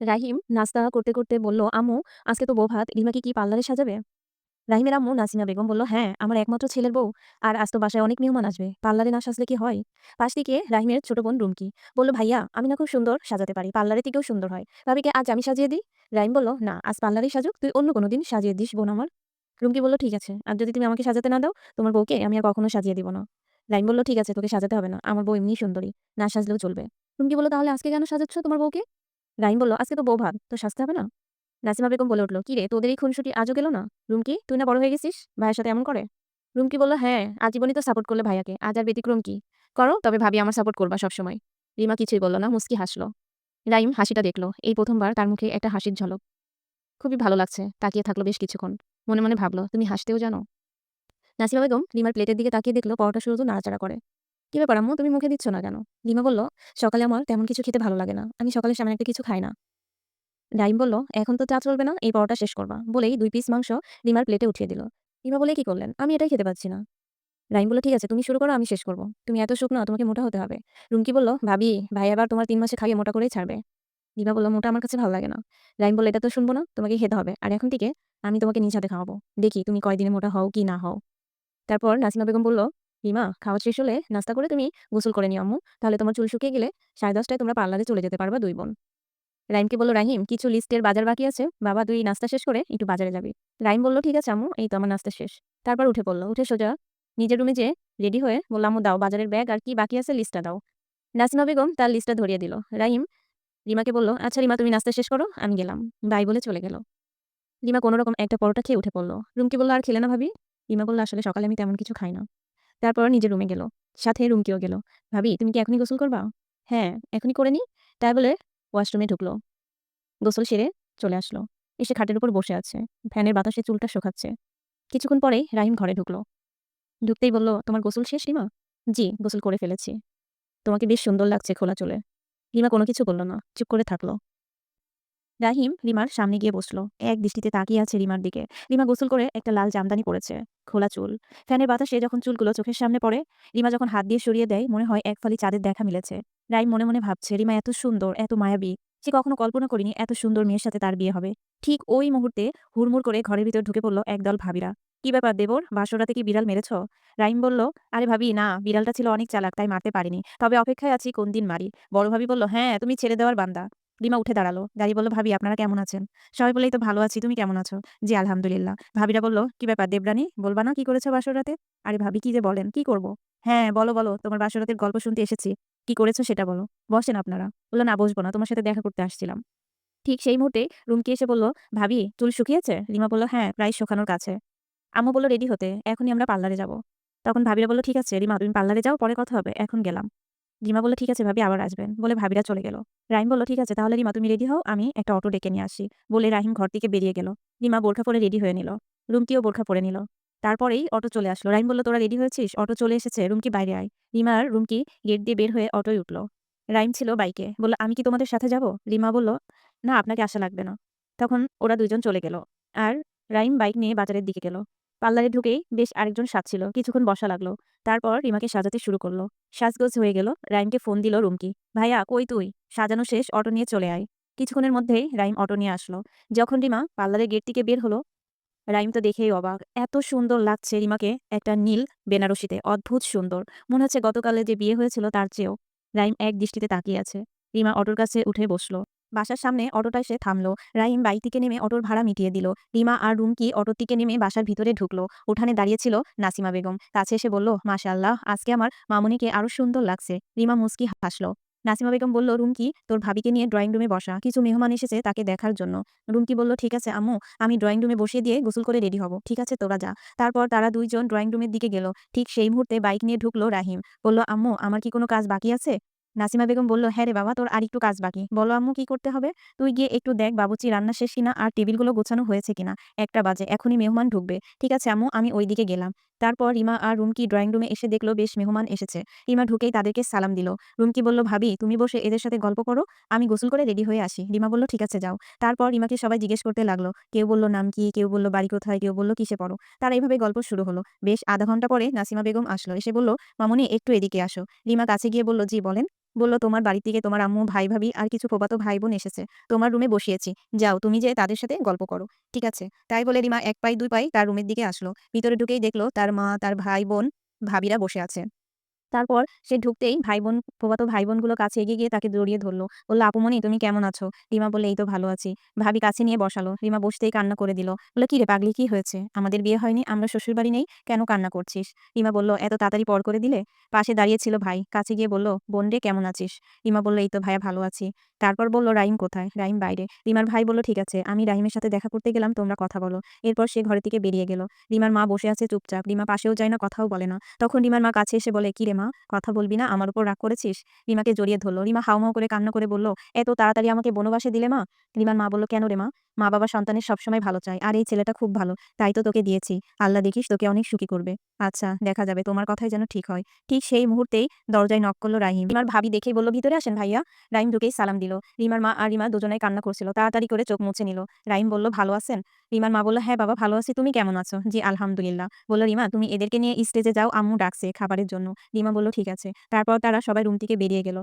রাহিম নাস্তা করতে, করতে বলল, "আম্মু আজকে তো বউ-ভাত, রিমাকে কি পার্লারে সাজাবে?" রাহিমের আম্মু নাসিমা বেগম বলল, "হ্যাঁ, আমার একমাত্র ছেলের বউ। আর আজ তো বাসায় অনেক মেহমান আসবে। পার্লারে না সাজলে কি হয়?" পাশ থেকে রাহিমের ছোট বোন রুমকি বলল, "ভাইয়া, আমি না খুব সুন্দর সাজাতে পারি। পার্লারে থেকেও সুন্দর হয়। ভাবিকে আজ আমি সাজিয়ে দিই?" রাহিম বলল, "না, আজ পার্লারেই সাজুক। তুই অন্য কোনো দিন সাজিয়ে দিস বোন আমার।" রুমকি বলল, "ঠিক আছে। আর যদি তুমি আমাকে সাজাতে না দাও, তোমার বউকে আমি আর কখনো সাজিয়ে দিব না।" রাহিম বলল, "ঠিক আছে, তোকে সাজাতে হবে না। আমার বউ এমনি সুন্দরী। না সাজলেও চলবে।" রুমকি বলল, "তাহলে আজকে কেন সাজাচ্ছ তোমার বউকে?" রাহিম বলল, "আজকে তো বউ-ভাত, তো সাজতে হবে না?" নাসিমা বেগম বলে উঠল, "কিরে তোদের এই খুনসুটি আজও গেল না? রুমকি তুই না বড় হয়ে গেছিস? ভাইয়ের সাথে এমন করে?" রুমকি বলল, "হ্যাঁ, আজীবনই তো সাপোর্ট করলে ভাইয়াকে। আজ আর ব্যতিক্রম কি? করো, তবে ভাবি আমার সাপোর্ট করবা সবসময়।" রিমা কিছুই বলল না, মুস্কি হাসল। রাইম হাসিটা দেখল। এই প্রথমবার তার মুখে একটা হাসির ঝলক। খুবই ভালো লাগছে। তাকিয়ে থাকল বেশ কিছুক্ষণ। মনে, মনে ভাবলো "তুমি হাসতেও জানো?" নাসিমা বেগম রিমার প্লেটের দিকে তাকিয়ে দেখল পরোটা শুরু তো নাড়াচাড়া করে। "কি ব্যাপার আম্মু, তুমি মুখে দিচ্ছ না কেন?" রিমা বলল, "সকালে আমার তেমন কিছু খেতে ভালো লাগে না। আমি সকালে সামান্য একটা কিছু খাই না।" রাহিম বলল, "এখন তো চা চলবে না, এই পরোটা শেষ করবা।" বলেই দুই পিস মাংস রিমার প্লেটে উঠিয়ে দিল। রিমা বলে, "কি করলেন? আমি এটাই খেতে পাচ্ছি না।" রাইম বলল, "ঠিক আছে, তুমি শুরু করো, আমি শেষ করব। তুমি এত শুকনো, তোমাকে মোটা হতে হবে।" রুমকি বলল, "ভাবি, ভাই আবার তোমার তিন মাসে খাইয়ে মোটা করেই ছাড়বে।" রিমা বলল, "মোটা আমার কাছে ভালো লাগে না।" রাইম বলল, "এটা তো শুনব না, তোমাকে খেতে হবে। আর এখন থেকে আমি তোমাকে নিজ হাতে খাওয়াবো। দেখি তুমি কয়দিনে মোটা হও কি না হও।" তারপর নাসিমা বেগম বলল, "রিমা, খাওয়া শেষ হলে নাস্তা করে তুমি গোসল করে নিও আম্মু। তাহলে তোমার চুল শুকিয়ে গেলে 10:30টায় তোমরা পার্লারে চলে যেতে পারবা দুই বোন।" রাহিমকে বলল, "রাহিম, কিছু লিস্টের বাজার বাকি আছে। বাবা তুই নাস্তা শেষ করে একটু বাজারে যাবি।" রাহিম বলল, "ঠিক আছে আম্মু, এই তো আমার নাস্তা শেষ।" তারপর উঠে পড়ল উঠে সোজা নিজের রুমে যেয়ে রেডি হয়ে বলল, "আম্মু দাও বাজারের ব্যাগ আর কি বাকি আছে লিস্টটা দাও।" নাসিমা বেগম তার লিস্টটা ধরিয়ে দিল। রাহিম রিমাকে বলল, "আচ্ছা রিমা তুমি নাস্তা শেষ করো, আমি গেলাম।" বাই বলে চলে গেল। রিমা কোনোরকম একটা পরোটা খেয়ে উঠে পড়ল রুমকে বলল "আর খেলে না ভাবি?" রিমা বলল, "আসলে সকালে আমি তেমন কিছু খাই না।" তারপর নিজের রুমে গেল। সাথে রুমকিও গেল। "ভাবি, তুমি কি এখনই গোসল করবা?" "হ্যাঁ, এখনই করে নি তাই বলে ওয়াশরুমে ঢুকলো। গোসল সেরে চলে আসলো। এসে খাটের উপর বসে আছে। ফ্যানের বাতাসে চুলটা শোকাচ্ছে। কিছুক্ষণ পরেই রাহিম ঘরে ঢুকলো। ঢুকতেই বলল, "তোমার গোসল শেষ রিমা?" "জি, গোসল করে ফেলেছি। তোমাকে বেশ সুন্দর লাগছে খোলা চলে রিমা কোনো কিছু বলল না। চুপ করে থাকল। রাহিম রিমার সামনে গিয়ে বসল। এক দৃষ্টিতে তাকিয়ে আছে রিমার দিকে। রিমা গোসল করে একটা লাল জামদানি পরেছে। খোলা চুল। ফ্যানের বাতাসে যখন চুলগুলো চোখের সামনে পড়ে, রিমা যখন হাত দিয়ে সরিয়ে দেয়, মনে হয় এক ফালি চাঁদের দেখা মিলেছে। রাহিম মনে, মনে ভাবছে, রিমা এত সুন্দর, এত মায়াবী। সে কখনো কল্পনা করিনি এত সুন্দর মেয়ের সাথে তার বিয়ে হবে। ঠিক ওই মুহূর্তে হুড়মুড় করে ঘরের ভিতর ঢুকে পড়ল একদল ভাবিরা। "কি ব্যাপার দেবর, বাসরাতে কি বিড়াল মেরেছ?" রাইম বলল, "আরে ভাবি না, বিড়ালটা ছিল অনেক চালাক, তাই মারতে পারিনি। তবে অপেক্ষায় আছি কোন দিন মারি।" বড় ভাবি বলল, "হ্যাঁ, তুমি ছেড়ে দেওয়ার বান্দা।" রিমা উঠে দাঁড়াল। দাঁড়িয়ে বলল, "ভাবি আপনারা কেমন আছেন?" সবাই বলল, "এই তো ভালো আছি। তুমি কেমন আছো?" "জি, আলহামদুলিল্লাহ।" ভাবিরা বলল, "কি ব্যাপার দেবরানী, বলবা না কি করেছ বাসর-রাতে?" "আরে ভাবি কি যে বলেন, কি করব?" "হ্যাঁ, বলো, বলো। তোমার বাসর-রাতের গল্প শুনতে এসেছি। কি করেছ সেটা বলো। বসেন আপনারা।" বলল "না, বসবো না। তোমার সাথে দেখা করতে আসছিলাম।" ঠিক সেই মুহূর্তে রুমকি এসে বলল, "ভাবি, চুল শুকিয়েছে?" রিমা বলল, "হ্যাঁ, প্রায় শুকানোর কাছে।" আম্মু বলল, "রেডি হতে। এখনই আমরা পার্লারে যাব।" তখন ভাবিরা বলল, "ঠিক আছে রিমা, তুমি পার্লারে যাও, পরে কথা হবে। এখন গেলাম।" রিমা বলল, "ঠিক আছে ভাবি, আবার আসবেন।" বলে ভাবিরা চলে গেল। রাহিম বলল, "ঠিক আছে তাহলে রিমা তুমি রেডি হও, আমি একটা অটো ডেকে নিয়ে আসি।" বলে রাহিম ঘর থেকে বেরিয়ে গেল। রিমা বোরখা পরে রেডি হয়ে নিল। রুমকিও বোরখা পরে নিল। তারপরেই অটো চলে আসলো। রাহিম বলল, "তোরা রেডি হয়েছিস? অটো চলে এসেছে। রুমকি বাইরে আয়।" রিমা আর রুমকি গেট দিয়ে বের হয়ে অটোয় উঠল। রাহিম ছিল বাইকে। বলল, "আমি কি তোমাদের সাথে যাব?" রিমা বলল, "না, আপনাকে আসা লাগবে না।" তখন ওরা দুজন চলে গেল। আর রাহিম বাইক নিয়ে বাজারের দিকে গেল। পার্লারে ঢুকেই বেশ আরেকজন সাজছিল। কিছুক্ষণ বসা লাগল। তারপর রিমাকে সাজাতে শুরু করল। সাজগোজ হয়ে গেল। রাইমকে ফোন দিল রুমকি। "ভাইয়া, কই তুই? সাজানো শেষ, অটো নিয়ে চলে আয়।" কিছুক্ষণের মধ্যেই রাইম অটো নিয়ে আসলো। যখন রিমা পার্লারের গেট থেকে বের হলো, রাইম তো দেখেই অবাক। এত সুন্দর লাগছে রিমাকে একটা নীল বেনারসিতে। অদ্ভুত সুন্দর। মনে হচ্ছে গতকালে যে বিয়ে হয়েছিল তার চেয়েও। রাইম এক দৃষ্টিতে তাকিয়ে আছে। রিমা অটোর কাছে উঠে বসল। বাসার সামনে অটোটা এসে থামলো। রাহিম বাইক থেকে নেমে অটোর ভাড়া মিটিয়ে দিল। রিমা আর রুমকি অটোর থেকে নেমে বাসার ভিতরে ঢুকলো। উঠানে দাঁড়িয়েছিল নাসিমা বেগম। কাছে এসে বলল, "মাশাআল্লাহ, আজকে আমার মামুনিকে আরও সুন্দর লাগছে।" রিমা মুচকি হাসলো। নাসিমা বেগম বলল, "রুমকি, তোর ভাবিকে নিয়ে ড্রয়িং রুমে বসা। কিছু মেহমান এসেছে তাকে দেখার জন্য।" রুমকি বলল, "ঠিক আছে আম্মু, আমি ড্রয়িং রুমে বসিয়ে দিয়ে গোসল করে রেডি হব। ঠিক আছে তোরা যা।" তারপর তারা দুইজন ড্রয়িং রুমের দিকে গেল। ঠিক সেই মুহূর্তে বাইক নিয়ে ঢুকলো রাহিম। বলল, "আম্মু, আমার কি কোনো কাজ বাকি আছে?" নাসিমা বেগম বলল, "হ্যাঁ রে বাবা, তোর আর একটু কাজ বাকি। বলো আম্মু কি করতে হবে? তুই গিয়ে একটু দেখ বাবুচি রান্না শেষ কিনা আর টেবিলগুলো গোছানো হয়েছে কিনা। একটা বাজে, এখনই মেহমান ঢুকবে। ঠিক আছে আম্মু, আমি ওই দিকে গেলাম। তারপর রিমা আর রুমকি ড্রয়িং রুমে এসে দেখল বেশ মেহমান এসেছে। রিমা ঢুকেই তাদেরকে সালাম দিল। রুমকি বলল, "ভাবি, তুমি বসে এদের সাথে গল্প করো। আমি গোসল করে রেডি হয়ে আসি।" রিমা বলল, "ঠিক আছে যাও।" তারপর রিমাকে সবাই জিজ্ঞেস করতে লাগল। কেউ বলল নাম কি, কেউ বলল বাড়ি কোথায়, কেউ বলল কিসে পড়ো। তারা এইভাবে গল্প শুরু হলো। বেশ আধা ঘণ্টা পরে নাসিমা বেগম আসলো। এসে বলল, মামনি একটু এদিকে আসো।" রিমা কাছে গিয়ে বলল, "জি বলেন।" বলল, তোমার বাড়ি থেকে তোমার আম্মু, ভাই, ভাবি আর কিছু ফুফাতো ভাই বোন এসেছে। তোমার রুমে বসিয়েছি। যাও, তুমি যে তাদের সাথে গল্প করো। ঠিক আছে? তাই বলে রিমা এক পাই দুই পাই তার রুমের দিকে আসলো। ভিতরে ঢুকেই দেখল তার মা, তার ভাই বোন, ভাবিরা বসে আছে। তারপর সে ঢুকতেই ভাই বোন প্রভাত ভাই বোনগুলো কাছে এগিয়ে গিয়ে তাকে জড়িয়ে ধরলো। বলল আপুমনি তুমি কেমন আছো? রিমা বললে, এই তো ভালো আছি। ভাবি কাছে নিয়ে বসালো। রিমা বসতেই কান্না করে দিল। বলল, কি রে পাগলি, কি হয়েছে? আমাদের বিয়ে হয়নি, আমরা শ্বশুর বাড়ি নেই, কেন কান্না করছিস? রিমা বলল, এত তাড়াতাড়ি পর করে দিলে? পাশে দাঁড়িয়ে ছিল ভাই। কাছে গিয়ে বলল, বোন রে, কেমন আছিস? রিমা বলল, এই তো ভাইয়া ভালো আছি। তারপর বলল, রাইম কোথায়? রাইম বাইরে। রিমার ভাই বলল, ঠিক আছে, আমি রাহিমের সাথে দেখা করতে গেলাম, তোমরা কথা বলো। এরপর সে ঘরে থেকে বেরিয়ে গেল। রিমার মা বসে আছে চুপচাপ। রিমা পাশেও যায় না, কথাও বলে না। তখন রিমার মা কাছে এসে বলে, কি রে মা, কথা বলবি না? আমার উপর রাগ করেছিস? রিমাকে জড়িয়ে ধরলো। রিমা হাউমাউ করে কান্না করে বলল, এত তাড়াতাড়ি আমাকে বনবাসে দিলে মা? রিমার মা বলল, কেন রে মা? মা বাবা সন্তানের সবসময় ভালো চায়, আর এই ছেলেটা খুব ভালো। তাই তো তোকে দিয়েছি। আল্লাহ দেখিস, তোকে অনেক সুখী করবে। আচ্ছা দেখা যাবে, তোমার কথাই যেন ঠিক হয়। ঠিক সেই মুহূর্তেই দরজায় নক করল রাহিম রিমার ভাবি দেখেই বলল, ভিতরে আসেন ভাইয়া। রাহিম ঢুকেই সালাম দিল। রিমার মা আর রিমা দুজনেই কান্না করছিল, তাড়াতাড়ি করে চোখ মুছে নিল। রাইম বলল, ভালো আছেন? রিমার মা বলল হ্যাঁ বাবা, ভালো আছি। তুমি কেমন আছো? জি, আলহামদুলিল্লাহ। বলল, রিমা, তুমি এদেরকে নিয়ে স্টেজে যাও, আম্মু ডাকছে খাবারের জন্য। রিমা বলল, ঠিক আছে। তারপর তারা সবাই রুম থেকে বেরিয়ে গেল।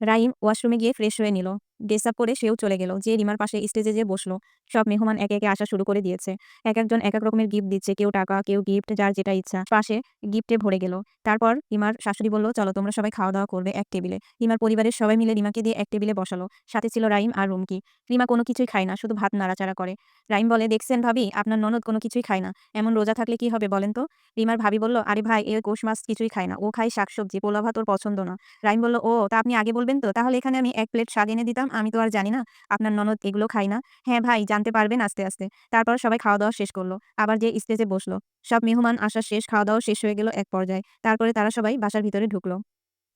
রাইম ওয়াশরুমে গিয়ে ফ্রেশ হয়ে নিল। ড্রেস আপ করে সেও চলে গেল। যে রিমার পাশে স্টেজে যে বসল, সব মেহমান একে একে আসা শুরু করে দিয়েছে। এক একজন এক এক রকমের গিফট দিচ্ছে, কেউ টাকা, কেউ গিফট, যার যেটা ইচ্ছা। পাশে গিফটে ভরে গেল। তারপর রিমার শাশুড়ি বলল, চলো, তোমরা সবাই খাওয়া দাওয়া করবে এক টেবিলে। রিমার পরিবারের সবাই মিলে রিমাকে দিয়ে এক টেবিলে বসালো। সাথে ছিল রাইম আর রুমকি। রিমা কোনো কিছুই খায় না, শুধু ভাত নাড়াচাড়া করে। রাইম বলে, দেখছেন ভাবি, আপনার ননদ কোনো কিছুই খায় না। এমন রোজা থাকলে কি হবে বলেন তো? রিমার ভাবি বলল, আরে ভাই, এ কোষ মাছ কিছুই খায় না। ও খায় শাকসবজি পোলা ভাত ওর পছন্দ না। রাইম বলল, ও, তা আপনি আগে বলবেন তো? তাহলে এখানে আমি এক প্লেট শাক এনে দিতাম। আমি তো আর জানি না, আপনার ননদ এগুলো খায় না। হ্যাঁ ভাই, জানতে পারবেন আস্তে আস্তে। তারপর সবাই খাওয়া দাওয়া শেষ করল। আবার যে স্টেজে বসল। সব মেহমান আসা শেষ খাওয়া দাওয়া শেষ হয়ে গেল এক পর্যায়ে। তারপরে তারা সবাই বাসার ভিতরে ঢুকলো।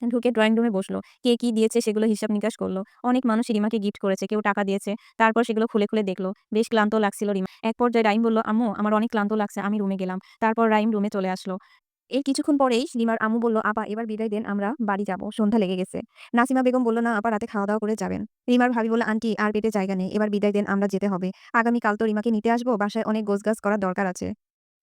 ঢুকে ড্রয়িং রুমে বসল। কে কি দিয়েছে সেগুলো হিসাব নিকাশ করল। অনেক মানুষ রিমাকে গিফট করেছে, কেউ টাকা দিয়েছে। তারপর সেগুলো খুলে খুলে দেখল। বেশ ক্লান্ত লাগছিল রিমা। এক পর্যায়ে রাইম বলল, আম্মু, আমার অনেক ক্লান্ত লাগছে, আমি রুমে গেলাম। তারপর রাইম রুমে চলে আসলো। এর কিছুক্ষণ পরেই রিমার আম্মু বলল, আপা, এবার বিদায় দেন, আমরা বাড়ি যাব। সন্ধ্যা লেগে গেছে। নাসিমা বেগম বলল, না, আপা, রাতে খাওয়া দাওয়া করে যাবেন। রিমার ভাবি বলল, আন্টি, আর পেটে জায়গা নেই, এবার বিদায় দেন, আমরা যেতে হবে। আগামীকাল তো রিমাকে নিতে আসব, বাসায় অনেক গোছগাছ করার দরকার আছে।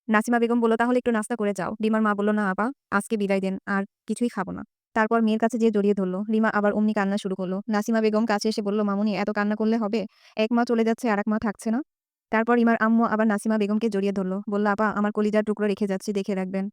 নাসিমা বেগম বলল, তাহলে একটু নাস্তা করে যাও। রিমার মা বলল, না, আপা, আজকে বিদায় দেন, আর কিছুই খাব না। তারপর মেয়ের কাছে যেয়ে জড়িয়ে ধরলো। রিমা আবার অমনি কান্না শুরু করল। নাসিমা বেগম কাছে এসে বলল, মামুনি, এত কান্না করলে হবে? এক মা চলে যাচ্ছে আর এক মা থাকছে না? তারপর রিমার আম্মু আবার নাসিমা বেগমকে জড়িয়ে ধরলো। বলল, আপা, আমার কলিজার টুকরো রেখে যাচ্ছি, দেখে রাখবেন।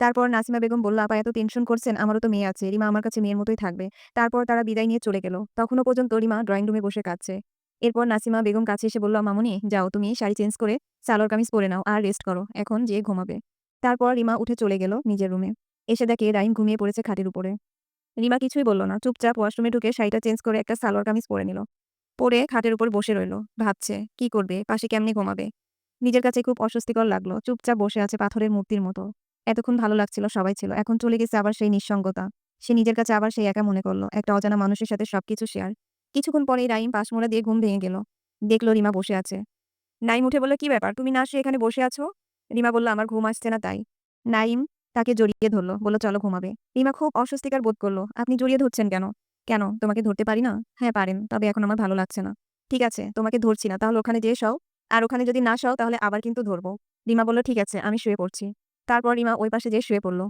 তারপর নাসিমা বেগম বলল, আপা, এত টেনশন করছেন, আমারও তো মেয়ে আছে, রিমা আমার কাছে মেয়ের মতোই থাকবে। তারপর তারা বিদায় নিয়ে চলে গেল। তখনও পর্যন্ত রিমা ড্রয়িং রুমে বসে কাঁদছে। এরপর নাসিমা বেগম কাছে এসে বলল, মামুনি, যাও, তুমি শাড়ি চেঞ্জ করে সালোয়ার কামিজ পরে নাও আর রেস্ট করো, এখন যেয়ে ঘুমাবে। তারপর রিমা উঠে চলে গেল নিজের রুমে এসে দেখে রাইম ঘুমিয়ে পড়েছে খাটের উপরে। রিমা কিছুই বলল না, চুপচাপ ওয়াশরুমে ঢুকে শাড়িটা চেঞ্জ করে একটা সালোয়ার কামিজ পরে নিল। পরে খাটের উপর বসে রইল, ভাবছে, কি করবে, পাশে কেমনে ঘুমাবে? নিজের কাছে খুব অস্বস্তিকর লাগল, চুপচাপ বসে আছে পাথরের মূর্তির মতো। এতক্ষণ ভালো লাগছিল, সবাই ছিল। এখন চলে গেছে আবার সেই নিঃসঙ্গতা। সে নিজের কাছে আবার সেই একা মনে করল, একটা অজানা মানুষের সাথে সবকিছু শেয়ার কিছুক্ষণ পরেই রাইম পাশমোড়া দিয়ে ঘুম ভেঙে গেল। দেখল রিমা বসে আছে। নাইম উঠে বলল, কি ব্যাপার? তুমি না আসে এখানে বসে আছো? রিমা বলল, আমার ঘুম আসছে না তাই। নাইম তাকে জড়িয়ে ধরলো, বলল, চলো ঘুমাবে। রিমা খুব অস্বস্তিকার বোধ করল, আপনি জড়িয়ে ধরছেন কেন? কেন? তোমাকে ধরতে পারি না? হ্যাঁ পারেন, তবে এখন আমার ভালো লাগছে না। ঠিক আছে, তোমাকে ধরছি না, তাহলে ওখানে যেয়ে সও আর ওখানে যদি না সও তাহলে আবার কিন্তু ধরবো। রিমা বলল, ঠিক আছে, আমি শুয়ে পড়ছি। তারপর রিমা ওই পাশে যেয়ে শুয়ে পড়ল।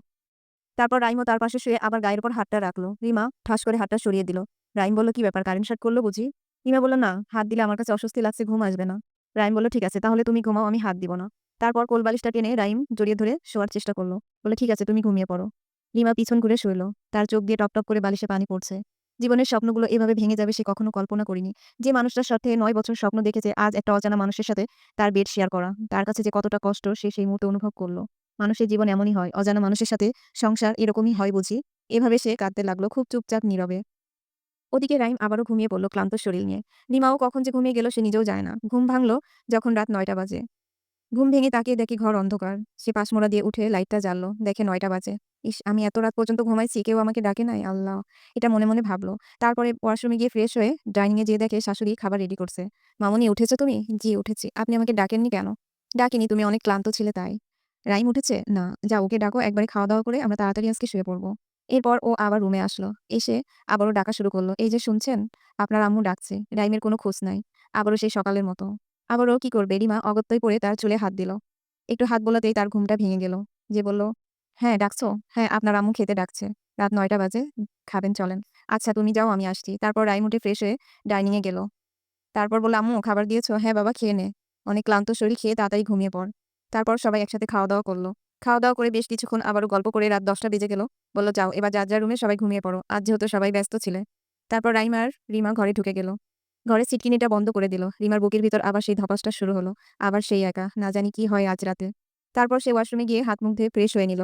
তারপর রাইমও তার পাশে শুয়ে আবার গায়ের উপর হাতটা রাখল। রিমা ঠাস করে হাতটা সরিয়ে দিল। রাইম বলল, কি ব্যাপার, কারেন্ট শার্ট করল বুঝি? রিমা বলল, না, হাত দিলে আমার কাছে অস্বস্তি লাগছে, ঘুম আসবে না। রাইম বলল, ঠিক আছে, তাহলে তুমি ঘুমাও, আমি হাত দিব না। তারপর কোলবালিশটা টেনে রাইম জড়িয়ে ধরে শোয়ার চেষ্টা করল। বলে ঠিক আছে, তুমি ঘুমিয়ে পড়ো। রিমা পিছন ঘুরে শুইল। তার চোখ দিয়ে টপ টপ করে বালিশে পানি পড়ছে। জীবনের স্বপ্নগুলো এভাবে ভেঙে যাবে সে কখনো কল্পনা করিনি। যে মানুষটার সাথে নয় বছর স্বপ্ন দেখেছে আজ একটা অজানা মানুষের সাথে তার বেড শেয়ার করা, তার কাছে যে কতটা কষ্ট সে সেই মুহূর্তে অনুভব করল। মানুষের জীবন এমনই হয়, অজানা মানুষের সাথে সংসার এরকমই হয় বুঝি। এভাবে সে কাঁদতে লাগল খুব চুপচাপ নীরবে। ওদিকে রাইম আবারও ঘুমিয়ে পড়ল ক্লান্ত শরীর নিয়ে। নিমাও কখন যে ঘুমিয়ে গেল সে নিজেও যায় না। ঘুম ভাঙলো যখন রাত নয়টা বাজে। ঘুম ভেঙে তাকিয়ে দেখে ঘর অন্ধকার। সে পাশমোড়া দিয়ে উঠে লাইটটা জ্বাললো। দেখে নয়টা বাজে। ইস, আমি এত রাত পর্যন্ত ঘুমাইছি, কেউ আমাকে ডাকে নাই? আল্লাহ। এটা মনে মনে ভাবলো। তারপরে ওয়াশরুমে গিয়ে ফ্রেশ হয়ে ডাইনিংয়ে যেয়ে দেখে শাশুড়ি খাবার রেডি করছে। মামনি, উঠেছো তুমি? জি, উঠেছি। আপনি আমাকে ডাকেননি কেন? ডাকিনি, তুমি অনেক ক্লান্ত ছিলে তাই। রাইম উঠেছে? না। যা ওকে ডাকো, একবারে খাওয়া দাওয়া করে আমরা তাড়াতাড়ি আজকে শুয়ে পড়ব। এরপর ও আবার রুমে আসলো। এসে আবারও ডাকা শুরু করল। এই যে শুনছেন? আপনার আম্মু ডাকছে। রাইমের কোনো খোঁজ নাই। আবারও সেই সকালের মতো। আবারও কি করবে? রিমা অগত্যই পড়ে তার চুলে হাত দিল। একটু হাত বোলাতেই তার ঘুমটা ভেঙে গেল। যে বলল হ্যাঁ ডাকছো? হ্যাঁ আপনার আম্মু খেতে ডাকছে। রাত নয়টা বাজে। খাবেন, চলেন। আচ্ছা তুমি যাও, আমি আসছি। তারপর রাইম উঠে ফ্রেশ হয়ে ডাইনিং এ গেল। তারপর বলল, আম্মু, খাবার দিয়েছ? হ্যাঁ বাবা, খেয়ে নে। অনেক ক্লান্ত শরীর, খেয়ে তাড়াতাড়ি ঘুমিয়ে পড়। তারপর সবাই একসাথে খাওয়া দাওয়া করল। খাওয়া দাওয়া করে বেশ কিছুক্ষণ আবারও গল্প করে রাত দশটা বেজে গেল। বলল, যাও, এবার যার যার রুমে সবাই ঘুমিয়ে পড়ো। আজ যেহেতু সবাই ব্যস্ত ছিলে, তারপর রাইমার রিমা ঘরে ঢুকে গেল। ঘরে সিটকিনিটা বন্ধ করে দিল। রিমার বুকের ভিতর আবার সেই ধপাসটা শুরু হলো। আবার সেই একা, না জানি কি হয় আজ রাতে। তারপর সে ওয়াশরুমে গিয়ে হাত মুখ ধুয়ে ফ্রেশ হয়ে নিল।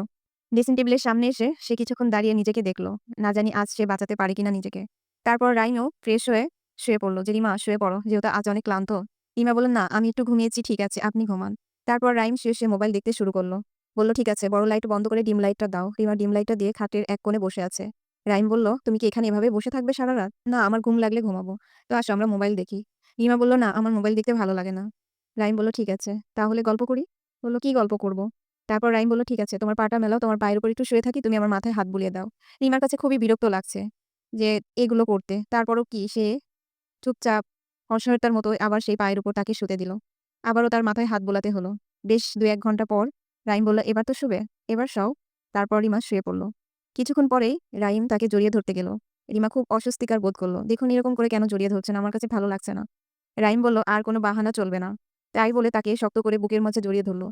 ড্রেসিং টেবিলের সামনে এসে সে কিছুক্ষণ দাঁড়িয়ে নিজেকে দেখল। না জানি আজ সে বাঁচাতে পারে কিনা নিজেকে। তারপর রাইমও ফ্রেশ হয়ে শুয়ে পড়ল যে, রিমা, শুয়ে পড়ো, যেহেতু আজ অনেক ক্লান্ত। রিমা বলল, না, আমি একটু ঘুমিয়েছি, ঠিক আছে, আপনি ঘুমান। তারপর রাইম শুয়ে মোবাইল দেখতে শুরু করল। বলল, ঠিক আছে, বড় লাইট বন্ধ করে ডিম লাইটটা দাও। রিমা ডিম লাইটটা দিয়ে খাটের এক কোণে বসে আছে। রাইম বলল, তুমি কি এখানে এভাবে বসে থাকবে সারা রাত? না, আমার ঘুম লাগলে ঘুমাবো। তো আসো, আমরা মোবাইল দেখি। রিমা বলল, না, আমার মোবাইল দেখতে ভালো লাগে না। রাইম বলল, ঠিক আছে, তাহলে গল্প করি? বলল, কি গল্প করব? তারপর রাইম বলল, ঠিক আছে, তোমার পাটা মেলাও, তোমার পায়ের উপর একটু শুয়ে থাকি, তুমি আমার মাথায় হাত বুলিয়ে দাও। রিমার কাছে খুবই বিরক্ত লাগছে যে এগুলো করতে। তারপরও কি, সে চুপচাপ অসহায়তার মতো আবার সেই পায়ের উপর তাকে শুতে দিল। আবারও তার মাথায় হাত বোলাতে হলো। বেশ দু এক ঘণ্টা পর রাইম বলল, এবার তো শুবে, এবার সও তারপর রিমা শুয়ে পড়ল। কিছুক্ষণ পরেই রাইম তাকে জড়িয়ে ধরতে গেল। রিমা খুব অস্বস্তিকার বোধ করল, দেখুন এরকম করে কেন জড়িয়ে ধরছেন? আমার কাছে ভালো লাগছে না। রাইম বলল, আর কোনো বাহানা চলবে না। তাই বলে তাকে শক্ত করে বুকের মাঝে জড়িয়ে ধরলো।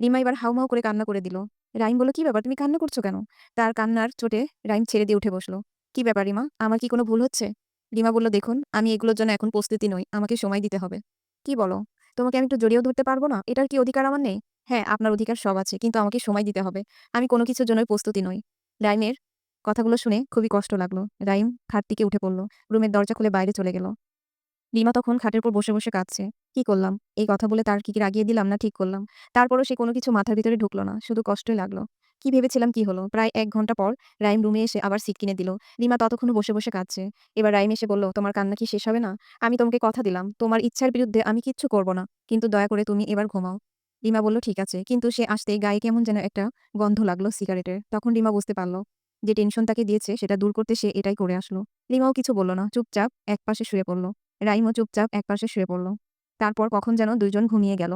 রিমা এবার হাউমাউ করে কান্না করে দিল। রাইম বলল, কি ব্যাপার? তুমি কান্না করছ কেন? তার কান্নার চোটে রাইম ছেড়ে দিয়ে উঠে বসল। কি ব্যাপার রিমা? আমার কি কোনো ভুল হচ্ছে? রিমা বলল, দেখুন, আমি এগুলোর জন্য এখন প্রস্তুতি নই, আমাকে সময় দিতে হবে। কি বলো? তোমাকে আমি একটু জড়িয়েও ধরতে পারব না? এটার কি অধিকার আমার নেই? হ্যাঁ আপনার অধিকার সব আছে, কিন্তু আমাকে সময় দিতে হবে। আমি কোনো কিছুর জন্যই প্রস্তুতি নই। রাইমের কথাগুলো শুনে খুবই কষ্ট লাগল। রাইম খাট থেকে উঠে পড়ল। রুমের দরজা খুলে বাইরে চলে গেল। রিমা তখন খাটের উপর বসে বসে কাঁদছে। কি করলাম? এই কথা বলে তার কি কি রাগিয়ে দিলাম না ঠিক করলাম? তারপরও সে কোনো কিছু মাথার ভিতরে ঢুকলো না। শুধু কষ্টই লাগল। কি ভেবেছিলাম কি হলো? প্রায় এক ঘণ্টা পর রাইম রুমে এসে আবার সিট কিনে দিল। রিমা ততক্ষণ বসে বসে কাঁদছে। এবার রাইম এসে বলল, তোমার কান্না কি শেষ হবে না? আমি তোমাকে কথা দিলাম। তোমার ইচ্ছার বিরুদ্ধে আমি কিচ্ছু করব না। কিন্তু দয়া করে তুমি এবার ঘুমাও। রিমা বলল, ঠিক আছে। কিন্তু সে আসতেই গায়ে কেমন যেন একটা গন্ধ লাগল সিগারেটের। তখন রিমা বুঝতে পারল যে টেনশন তাকে দিয়েছে, সেটা দূর করতে সে এটাই করে আসলো। রিমাও কিছু বলল না। চুপচাপ একপাশে শুয়ে পড়ল। রাইমও চুপচাপ একপাশে শুয়ে পড়ল। তারপর কখন যেন দুজন ঘুমিয়ে গেল।